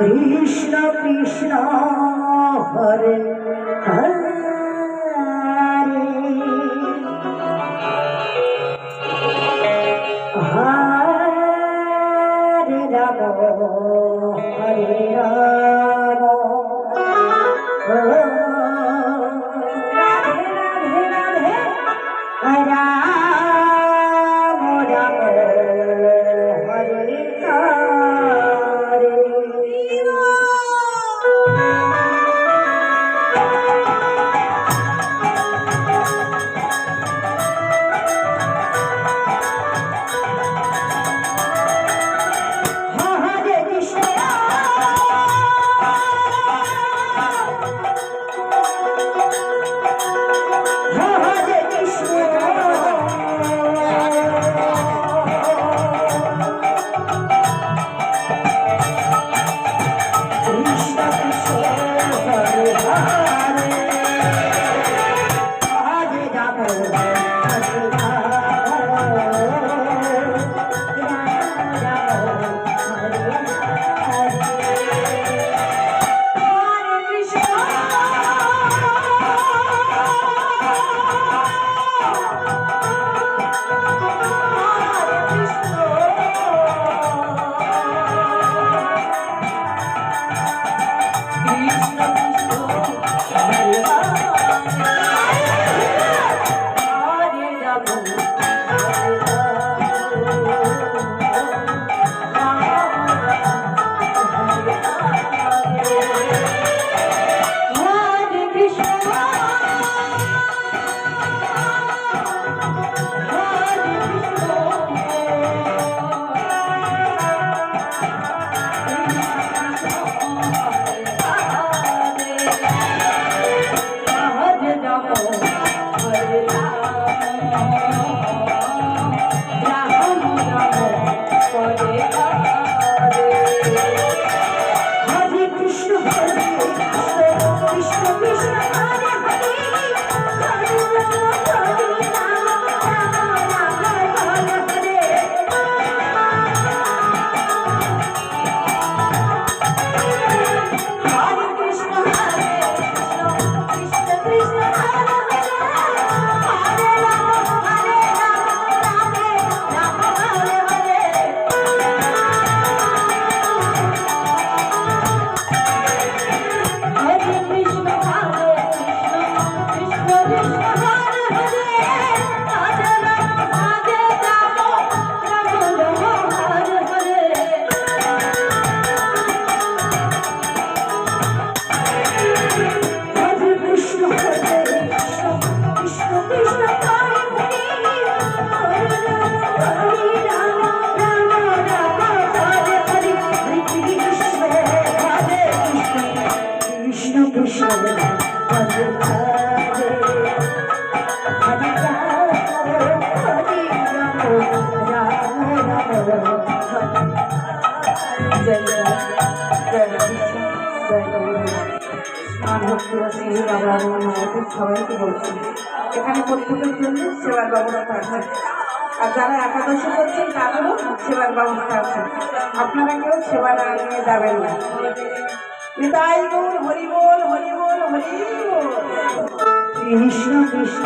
কৃষ্ণ কৃষ্ণ হরে Oh, সবাইকে বলছি এখানে প্রত্যেকের জন্য সেবার ব্যবস্থা আছে আর যারা একাদশী করছেন তাদেরও সেবার ব্যবস্থা আছে আপনারা কেউ সেবা না নিয়ে যাবেন না। তাই তোর হরিবোল হরিবোল হরিবোল কৃষ্ণ কৃষ্ণ